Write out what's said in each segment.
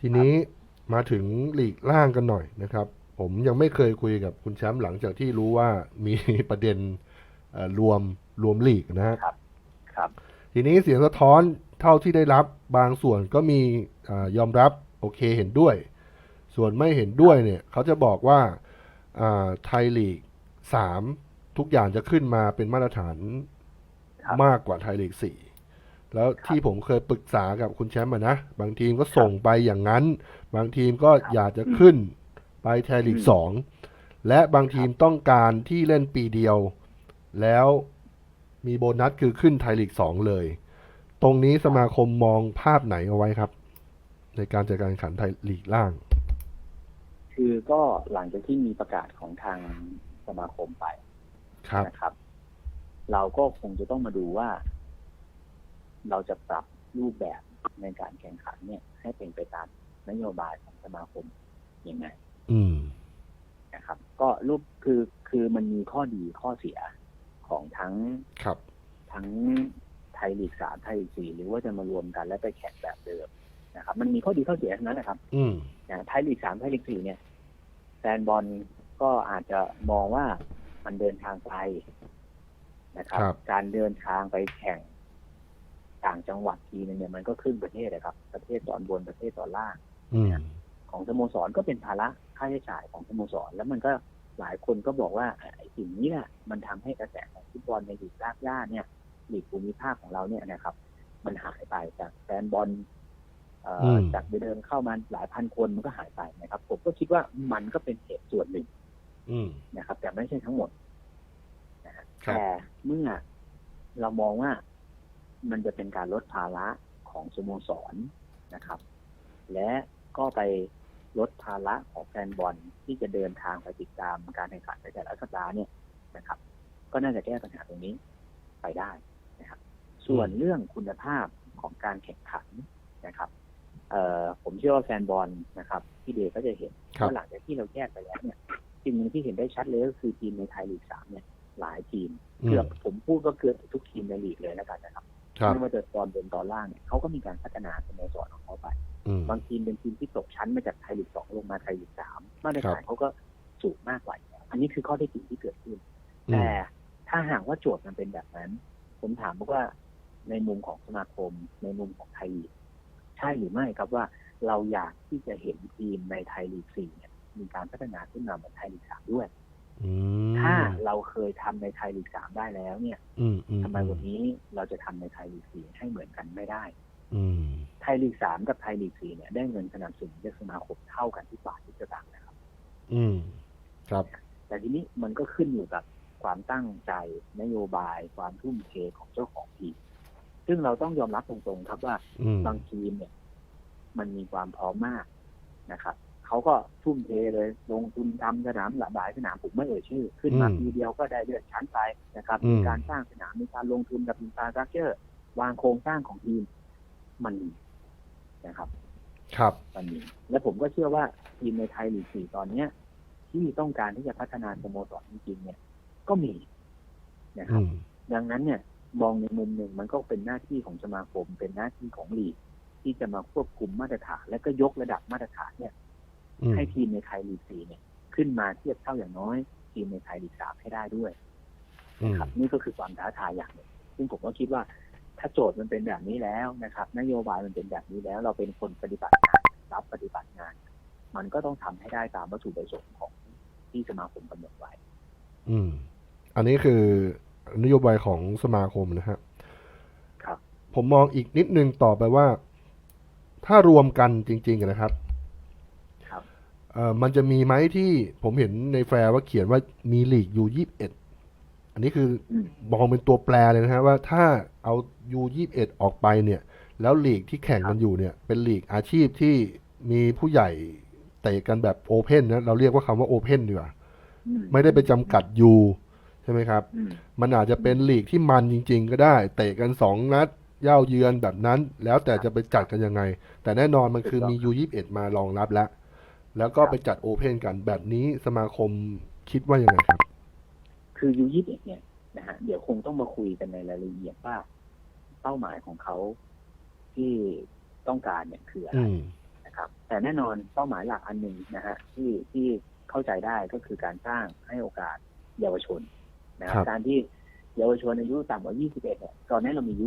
ทีนี้มาถึงลีกล่างกันหน่อยนะครับ ผมยังไม่เคยคุยกับคุณแชมป์หลังจากที่รู้ว่ามีประเด็นเอ่อรวมรวมลีกนะฮะครับ ทีนี้เสียงสะท้อนเท่าที่ได้รับบางส่วนก็มีอายอมรับโอเคเห็นด้วย ส่วนไม่เห็นด้วยเนี่ย เขาจะบอกว่าอ่าไทยลีกสามทุกอย่างจะขึ้นมาเป็นมาตรฐานครับมากกว่าไทยลีกสี่ แล้วครับที่ผมเคยปรึกษากับคุณแชมป์อะนะ บางทีมก็ส่งไปอย่างนั้น บางทีมก็ครับอยากจะขึ้นไปไทยลีกอืมสองและบางทีมต้องการที่เล่นปีเดียว แล้วมีโบนัสคือขึ้นไทยลีกสองเลย ตรงนี้สมาคมมองภาพไหนเอาไว้ครับ ในการจัดการแข่งขันไทยลีกล่าง คือก็หลังจากที่มีประกาศของทางสมาคมไปครับนะครับ เราก็คงจะต้องมาดูว่า เราจะปรับรูปแบบในการแข่งขันเนี่ย ให้เป็นไปตามนโยบายของสมาคมยังไงอืมนะครับ ก็รูปคือคือมันมีข้อดีข้อเสียของทั้งครับ ทั้งไทยลีกสามไทยลีกสี่หรือว่าจะมารวมกันแล้วไปแข่งแบบเดิมนะครับ มันมีข้อดีข้อเสียทั้งนั้นนะครับ อืมอย่างไทยลีกสามไทยลีกสี่เนี่ยแฟนบอลก็อาจจะมองว่ามันเดินทางไกลนะครับครับการเดินทางไปแข่ง ต่างจังหวัดทีนึงเนี่ยมันก็ครึ่งประเทศนะครับ ประเทศตอนบนประเทศตอนล่างอืมของสโมสรก็เป็นภาระค่าใช้จ่ายของสโมสร แล้วมันก็หลายคนก็บอกว่าไอ้สิ่งนี้แหละมันทำให้กระแสของฟุตบอลในลีกรากหญ้าเนี่ยลีกภูมิภาคของเราเนี่ยนะครับ มันหายไปจากแฟนบอลเอ่ออมจากเดิมเข้ามาหลายพันคนมันก็หายไปนะครับ ผมก็คิดว่ามันก็เป็นเหตุส่วนหนึ่งอืมนะครับ แต่ไม่ใช่ทั้งหมดนะฮะครับแต่เมื่อเรามองว่า มันจะเป็นการลดภาระของสโมสรนะครับ และก็ไปลดภาระของแฟนบอลที่จะเดินทางไปติดตามการแข่งขันในแต่ละสัปดาห์เนี่ยนะครับ ก็น่าจะแก้ปัญหาตรงนี้ไปได้นะครับ ส่วนเรื่องคุณภาพของการแข่งขันนะครับเอ่อผมเชื่อว่าแฟนบอลนะครับที่เดย์ก็จะเห็นครับว่าหลังจากที่เราแยกไปแล้วเนี่ยสิ่งหนึ่งที่เห็นได้ชัดเลยก็คือทีมในไทยลีกสามเนี่ยหลายทีมอืเกืมอบผมพูดก็เกือบทุกทีมในลีกเลยแล้วกันนะครับครับ ไม่ว่าจะตอนบนตอนล่างเนี่ยเขาก็มีการพัฒนาสโมสรของเขาไปอืมบางทีมเป็นทีมที่ตกชั้นมาจากไทยลีกสองลงมาไทยลีกสามมาตรครัฐานบเขาก็สูงมากกว่าอยู่แล้วอันนี้คือข้อเท็จจริงที่เกิดขึ้นอืมแต่ถ้าหากว่าโจทย์มันเป็นแบบนั้น ผมถามว่าในมุมของสมาคม ในมุมของไทยลีกใช่หรือไม่ครับว่าเราอยากที่จะเห็นทีมในไทยลีกสี่เนี่ยมีการพัฒนาขึ้นมาเหมือนไทยลีกสามด้วย อืมถ้าเราเคยทำในไทยลีกสามได้แล้วเนี่ยอืมอืมทำไมวันนี้เราจะทำในไทยลีกสี่ให้เหมือนกันไม่ได้ อืมไทยลีกสามกับไทยลีกสี่เนี่ยได้เงินสนับสนุนจากสมาคมเท่ากันที่บาทที่สตางค์นะครับ อืมครับ แต่ทีนี้มันก็ขึ้นอยู่กับความตั้งใจนโยบาย ความทุ่มเทของเจ้าของทีมซึ่งเราต้องยอมรับตรงๆ ครับว่า อืมบางทีมเนี่ย มันมีความพร้อมมากนะครับ เขาก็ทุ่มเทเลย ลงทุนทำสนามหลายสนามผมไม่เอ่ยชื่อ ขึ้นมาอืมปีเดียวก็ได้เลื่อนชั้นไปนะครับอืมมีการสร้างสนามมีการลงทุนกับอินฟราสตรักเจอร์วางโครงสร้างของทีมมันมีนะครับ ครับมันมีและผมก็เชื่อว่าทีมในไทยลีกสี่ตอนเนี้ย ที่ต้องการที่จะพัฒนาสโมสรจริงๆเนี่ย ก็มีนะคอืรับมดังนั้นเนี่ยมองในมุมหนึ่งมันก็เป็นหน้าที่ของสมาคม เป็นหน้าที่ของลีกที่จะมาควบคุมมาตรฐาน และก็ยกระดับมาตรฐานเนี่ยอืม ให้ทีมในไทยลีกสี่เนี่ย ขึ้นมาเทียบเท่าอย่างน้อย ทีมในไทยลีกสามให้ได้ด้วยอืมครับนี่ก็คือความท้าทายอย่างหนึ่งซึ่งผมก็คิดว่า ถ้าโจทย์มันเป็นแบบนี้แล้วนะครับ นโยบายมันเป็นแบบนี้แล้ว เราเป็นคนปฏิบัติงานรับปฏิบัติงาน มันก็ต้องทำให้ได้ตามวัตถุประสงค์ของที่สมาคมกำหนดไว้ อืม อันนี้คือนโยบายของสมาคมนะฮะครับ ผมมองอีกนิดนึงต่อไปว่า ถ้ารวมกันจริง ๆนะครับครับ เอ่อมันจะมีไหมที่ผมเห็นในแฟร์ว่าเขียนว่ามีลีกยูยี่สิบเอ็ดอันนี้คืออืมมองเป็นตัวแปรเลยนะฮะว่าถ้าเอายูยี่สิบเอ็ดออกไปเนี่ย แล้วลีกที่แข่งกันอยู่เนี่ย เป็นลีกอาชีพที่มีผู้ใหญ่เตะกันแบบโอเพนนะเราเรียกว่าคำว่าโอเพนดีกว่าอืไม่ได้ไปจำกัดยูใช่ไหมครับอืมมันอาจจะเป็นลีกที่มันจริง ๆ ก็ได้ เตะกันสองนัดเย่าเยือนแบบนั้น แล้วแต่จะไปจัดกันยังไง แต่แน่นอนมันคือมียูยี่สิบเอ็ดมารองรับแล้ว แล้วก็ไปจัดโอเพนกันแบบนี้สมาคมคิดว่ายังไงครับ คือยูยี่สิบเอ็ดเนี่ยนะฮะเดี๋ยวคงต้องมาคุยกันในรายละเอียดว่าเป้าหมายของเขาที่ต้องการเนี่ยคืออะไรอืมนะครับ แต่แน่นอนเป้าหมายหลักอันหนึ่งนะฮะที่ที่เข้าใจได้ก็คือการสร้างให้โอกาสเยาวชนนะครับครับการที่เยาวชนอายุต่ำกว่า 21 เนี่ย ตอนนี้เรามีอายุ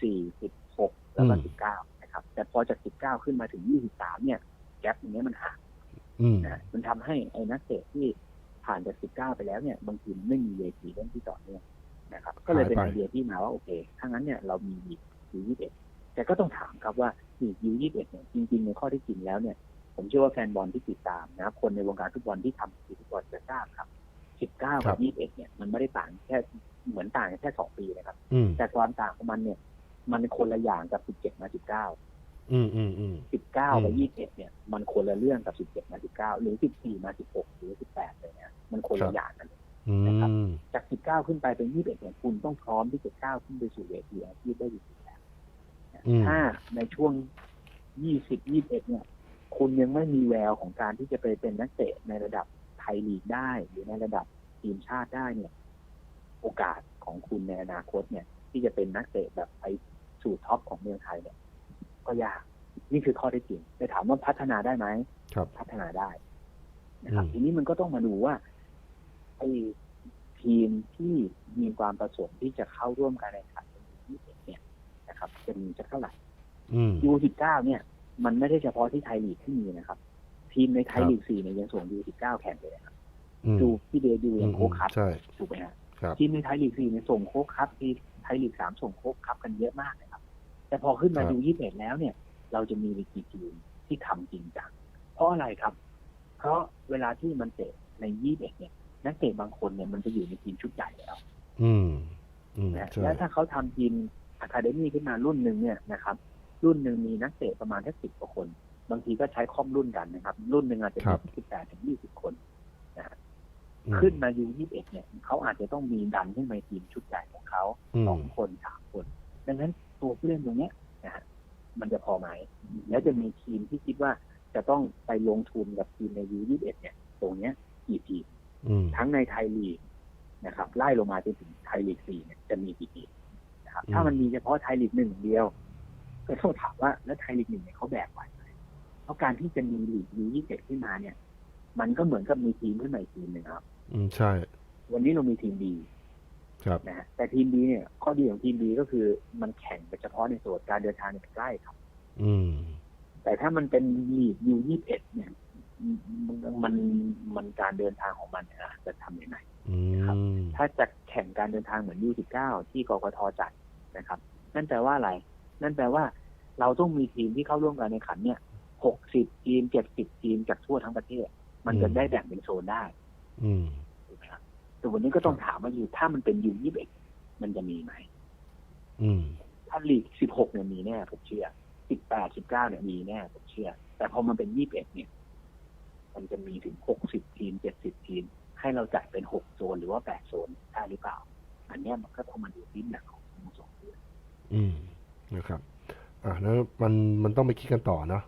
สี่14 16 แล้วก็ 19 นะครับ แต่พอจาก 19 ขึ้นมาถึง 23 เนี่ย แกลบตรงนี้มันห่างอืม นะมันทำให้ไอ้นักเตะที่ผ่านจาก19ไปแล้วเนี่ย บางทีไม่มีเวทีเล่นที่ต่อเนื่องนะครับ ก็เลยเป็นหายไปไอเดียที่มาว่าโอเคถ้างั้นเนี่ยเรามีลีกยู21แต่ก็ต้องถามครับว่าลีกยู21เนี่ยจริงๆในข้อที่จริงแล้วเนี่ย ผมเชื่อว่าแฟนบอลที่ติดตามนะครับคนในวงการฟุตบอลที่ทำฟุตบอลจะทราบครับ19กับ21เนี่ยมันไม่ได้ต่างแค่เหมือนต่างกันแค่2ปีนะครับอืมแต่ความต่างของมันเนี่ย มันคนละอย่างกับ17มา19 อืมอืมอืม19กับ21เนี่ย มันคนละเรื่องกับ17มา19หรือ14มา16หรือ18เลยเนี่ยมันคนครัละบอย่างกันเลย อืนะครับ มจาก19ขึ้นไปเป็น21เนี่ยคุณต้องพร้อมที่จะก้าวขึ้นไปสู่เวทีอาชีพได้จริงๆแล้วอืมถ้าในช่วง20 21เนี่ย คุณยังไม่มีแววของการที่จะไปเป็นนักเตะในระดับไทยลีกได้ หรือในระดับทีมชาติได้เนี่ย โอกาสของคุณในอนาคตเนี่ย ที่จะเป็นนักเตะแบบไปสู่ท็อปของเมืองไทยเนี่ย ก็ยาก นี่คือข้อเท็จจริงแต่ถามว่าพัฒนาได้ไหมครับพัฒนาได้นะครับอืมทีนี้มันก็ต้องมาดูว่าไอ้ทีมที่มีความประสงค์ที่จะเข้าร่วมการแข่งขันในยูสิบเนี่ยนะครับ จะมีจะเท่าไหร่อืมยูสิบเก้าเนี่ย มันไม่ได้เฉพาะที่ไทยลีกที่มีนะครับ ทีมในไทยครับลีกสี่เนี่ยยังส่งยูสิบเก้าแข่งเลยนะครับอืมดูพี่เดย์ดูอือย่ามงโค้ชครับใช่ถูกไหมฮะครับทีมในไทยลีกสี่เนี่ยส่งโค้ชครับทีมไทยลีกสามส่งโค้ชครับกันเยอะมากนะครับ แต่พอขึ้นมาครับดูยี่สิบเอ็ดแล้วเนี่ย เราจะมีกี่ทีมที่ทำจริงจังเพราะอะไรครับ เพราะเวลาที่มันเตะในยี่สิบเอ็ดเนี่ย นักเตะบางคนเนี่ยมันจะอยู่ในทีมชุดใหญ่แล้ว อืมอืมนะใช่แล้วถ้าเขาทำทีมอะคาเดมี่ขึ้นมารุ่นหนึ่งเนี่ยนะครับ รุ่นหนึ่งมีนักเตะประมาณแค่สิบกว่าคน บางทีก็ใช้ข้อมรุ่นกันนะครับ รุ่นหนึ่งอาจจะมีสิบแปดถึงยี่สิบคนอืมขึ้นมายูยี่สิบเอ็ดเนี่ยเขาอาจจะต้องมีดันขึ้นมาทีมชุดใหญ่ของเขาอืสมองคนสามคน ดังนั้น ตัวผู้เล่นตรงเนี้ยนะฮะมันจะพอไหมแล้วจะมีทีมที่คิดว่าจะต้องไปลงทุนกับทีมในยูยี่สิบเอ็ดเนี่ย ตรงเนี้ยกี่ทีมอืมทั้งในไทยลีกนะครับ ไล่ลงมาจนถึงไทยลีกสี่เนี่ยจะมีกี่ทีมนะครับอืมถ้ามันมีเฉพาะไทยลีกหนึ่งเดียว ก็ต้องถามว่าแล้วไทยลีกหนึ่งเนี่ยเขาแบกไหวไหมเพราะการที่จะมีลีกยูยี่สิบเอ็ดขึ้นมาเนี่ย มันก็เหมือนกับมีทีมขึ้นมาอีกทีมหนึ่งครับ อืมใช่ วันนี้เรามีทีมดีครับ นะฮะแต่ทีมดีเนี่ยข้อดีของทีมดีก็คือมันแข่งไปเฉพาะในส่วนการเดินทางเนี่ยมันใกล้ครับ อืม แต่ถ้ามันเป็นลีกยูยี่สิบเอ็ดเนี่ยมันมันมันการเดินทางของมันเนี่ยอาจจะทำยังไงอืครับมถ้าจะแข่งการเดินทางเหมือนยูสิบเก้าที่กกทจัดนะครับ นั่นแปลว่าอะไร นั่นแปลว่า เราต้องมีทีมที่เข้าร่วมการแข่งขันเนี่ยหกสิบทีมเจ็ดสิบทีมจากทั่วทั้งประเทศ มันจะอืมได้แบ่งเป็นโซนได้ อื แต่วันนี้ก็ต้องถามว่าอยู่ถ้ามันเป็นยูยี่สิบเอ็ดมันจะมีไหมอืมถ้าลีกสิบหกเนี่ยมีแน่ผมเชื่อสิบแปดสิบเก้าเนี่ยมีแน่ผมเชื่อ แต่พอมันเป็นยี่สิบเอ็ดเนี่ย มันจะมีถึงหกสิบทีมเจ็ดสิบทีม ให้เราจัดเป็นหกโซนหรือว่าแปดโซนได้หรือเปล่า อันเนี้ยมันก็ต้องมาดูที่หนักของสโมสรด้วยอืมนะครับอะแล้วมันมันต้องไปคิดกันต่อเนอะ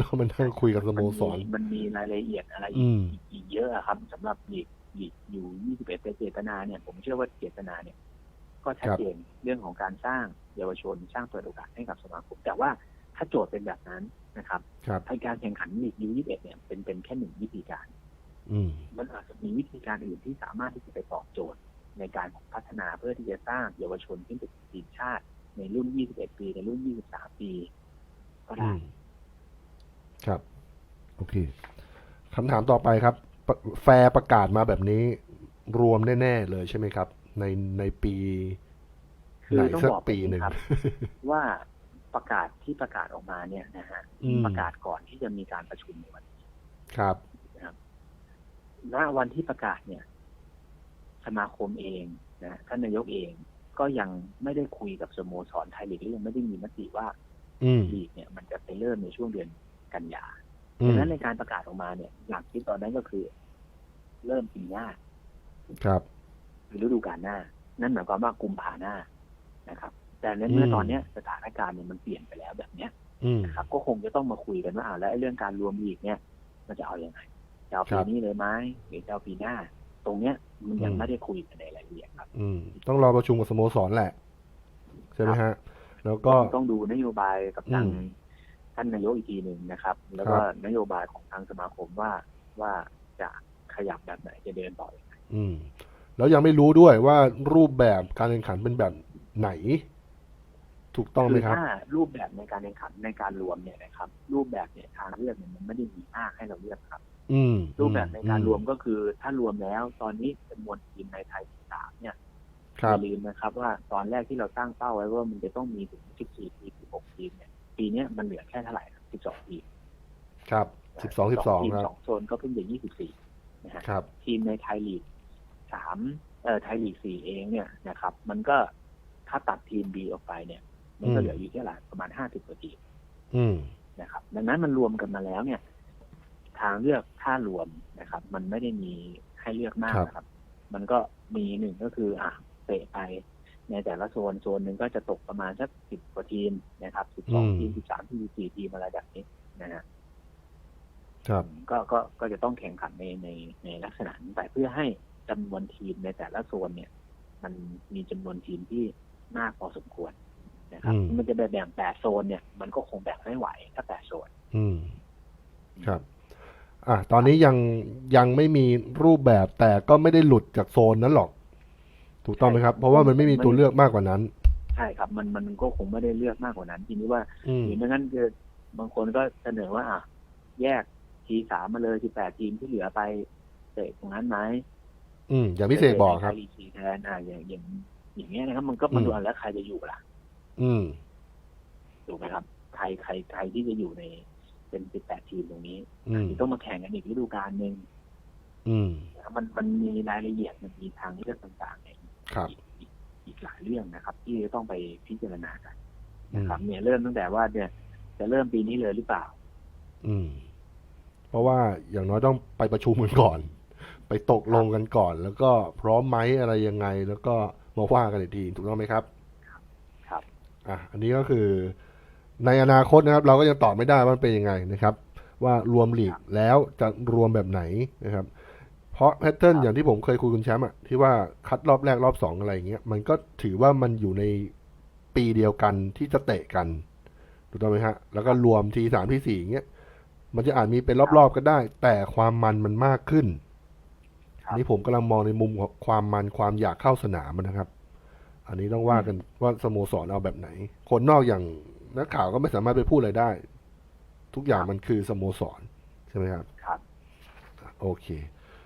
ต้องมานั่งคุยกับสโมสรมันมีรายละเอียดอะไรอือีกมอีกเยอะอะครับสำหรับลีก ลีกอยู่ยี่สิบเอ็ดเจตนาเนี่ยผมเชื่อว่าเจตนาเนี่ย ก็ชัดเจนเรื่องของการสร้างเยาวชนสร้างเปิดโอกาสให้กับสมาคมแต่ว่าถ้าโจทย์เป็นแบบนั้นนะครับครับไอการแข่งขันลีกยูยี่สิบเอ็ดเนี่ยเป็นเป็นแค่หนึ่งวิธีการอืมมันอาจจะมีวิธีการอื่นที่สามารถที่จะไปตอบโจทย์ในการพัฒนาเพื่อที่จะสร้างเยาวชนขึ้นเป็นทีมชาติ ในรุ่น 21 ปี ในรุ่น 23 ปี ก็อืได้มครับ โอเคคำถามต่อไปครับปะ แฟร์ประกาศมาแบบนี้ รวมแน่ ๆ เลยใช่ไหมครับ ในในปีคือไหนต้องสักบอกปีหนึ่งครับว่าประกาศที่ประกาศออกมาเนี่ยนะฮะอืมประกาศก่อนที่จะมีการประชุมในวันนี้ครับณวันที่ประกาศเนี่ย สมาคมเองนะท่านนายกเองก็ยังไม่ได้คุยกับสโมสรไทยลีกและยังไม่ได้มีมติว่าอืมลีกเนี่ย มันจะไปเริ่มในช่วงเดือนกันยาอื ดัมงนั้นในการประกาศออกมาเนี่ย หลักคิดตอนนั้นก็คือ เริ่มปีหน้าครับหรือฤดูกาลหน้า นั่นหมายความว่ากุมภาหน้านะครับ แต่ในเมื่อมตอนเนี้ยสถานการณ์เนี่ยมันเปลี่ยนไปแล้วแบบเนี้ยอืมนะครับก็คงจะต้องมาคุยกันว่าอ่าแล้วไอ้เรื่องการรวมอีกเนี่ย มันจะเอาอยัางไงจะเอาครัปีบนี้เลยไหมหรือจะเอาปีหน้า ตรงเนี้ยมันยังอืมไม่ได้คุยกันในรายละเอียดครับ อืม ต้องรอประชุมกับสโมสรแหละ ใช่ไหมฮะ แล้วก็ต้องดูนโยบายกับทางอืม ท่านนายกอีกทีหนึ่งนะครับ แล้วก็นโยบายของทางสมาคมว่าว่าจะขยับแบบไหนจะเดินต่อยังไงอืม แล้วยังไม่รู้ด้วยว่ารูปแบบการแข่งขันเป็นแบบไหน ถูกต้องไหมคือครับถ้ารูปแบบในการแข่งขันในการรวมเนี่ยนะครับ รูปแบบเนี่ยทางเลือกเนี่ยมันไม่ได้มีมากให้เราเลือกครับอืมรูปแบบในการอืรวมก็คือถ้ารวมแล้ว ตอนนี้จำนวนทีมในไทยสามเนี่ยคอรับย่าลืมนะครับ ว่าตอนแรกที่เราตั้งเป้าไว้ว่ามันจะต้องมีถึง 14 ทีม 16 ทีมเนี่ย ปีเนี้ยมันเหลือแค่เท่าไหร่ครับ12ทีมครับสิบสองสิบสองทีมครับสองโซนก็เพิ่งจะ24นะฮะครับทีมในไทยลีกสามเอ่อไทยลีกสี่เองเนี่ยนะครับ มันก็ถ้าตัดทีม B ออกไปเนี่ย มันก็อืมเหลืออยู่ที่เท่าไหร่ประมาณ50กว่าทีมอืมนะครับ ดังนั้นมันรวมกันมาแล้วเนี่ย ทางเลือกถ้ารวมนะครับ มันไม่ได้มีให้เลือกมากครับนะครับ มันก็มีหนึ่งก็คือ อะเตะไป ในแต่ละโซนโซนหนึ่งก็จะตกประมาณสักสิบกว่าทีมนะครับสิบสองทีมสิบสามทีมสี่ทีมอะไรแบบนี้นะฮะครับก็ก็ก็จะต้องแข่งขันในในในลักษณะนี้แต่เพื่อให้จำนวนทีมในแต่ละโซนเนี่ย มันมีจำนวนทีมที่มากพอสมควรนะครับอืมมันจะแบ่งแปดโซนเนี่ย มันก็คงแบ่งไม่ไหวถ้าแปดโซน อืม ครับ อะตอนนี้ยังยังไม่มีรูปแบบแต่ก็ไม่ได้หลุดจากโซนนั้นหรอก ถูกต้องไหมครับ เพราะว่ามันไม่มีตัวเลือกมากกว่านั้น ใช่ครับ มันมันก็คงไม่ได้เลือกมากกว่านั้น ทีนี้ว่าอืมหรือไม่งั้นคือบางคนก็เสนอว่าอะแยกทีสามมาเลยสิบแปดทีมที่เหลือไปเตะตรงนั้นไหมอืมอย่างพิเศษบอกครับไทยลีกสี่แทนอะอย่างอย่างอย่างเงี้ยนะครับ มันก็มันอืมดูแล้วใครจะอยู่ล่ะ อืมถูกไหมครับ ใครใครใครที่จะอยู่ในเป็นสิบแปดทีมตรงนี้อืมที่ต้องมาแข่งกันอีกฤดูกาลหนึ่งอืมนะครับมันมันมีรายละเอียดมันมีทางเลือกต่างๆเนี่ย ครับอีกอีกอีกหลายเรื่องนะครับ ที่จะต้องไปพิจารณากันอืนะมครับเนี่ยเริ่มตั้งแต่ว่าเนี่ยจะเริ่มปีนี้เลยหรือเปล่า อืม เพราะว่าอย่างน้อยต้องไปประชุมกันก่อน ไปตกลงกันก่อน แล้วก็พร้อมไหมอะไรยังไง แล้วก็มาว่ากันอีกทีถูกต้องไหมครับ ครับ อะอันนี้ก็คือในอนาคตนะครับ เราก็ยังตอบไม่ได้ว่ามันเป็นยังไงนะครับ ว่ารวมลีกแล้วจะรวมแบบไหนนะครับ เพราะแพทเทิร์นอย่างที่ผมเคยคุยคุณแชมป์อะที่ว่าคัดรอบแรกรอบสองอะไรอย่างเงี้ยมันก็ถือว่ามันอยู่ในปีเดียวกันที่จะเตะกันถูกต้องไหมฮะ แล้วก็รวมทีสามทีสี่อย่างเงี้ยมันจะอาจมีเป็นรอบๆก็ได้ แต่ความมันมันมากขึ้นครับอันนี้ผมกำลังมองในมุมของความมันความอยากเข้าสนามนะครับ อันนี้ต้องว่ากันว่าสโมสรเอาแบบไหน คนนอกอย่างนักข่าวก็ไม่สามารถไปพูดอะไรได้ ทุกอย่างมันคือสโมสรใช่ไหมครับครับ โอเค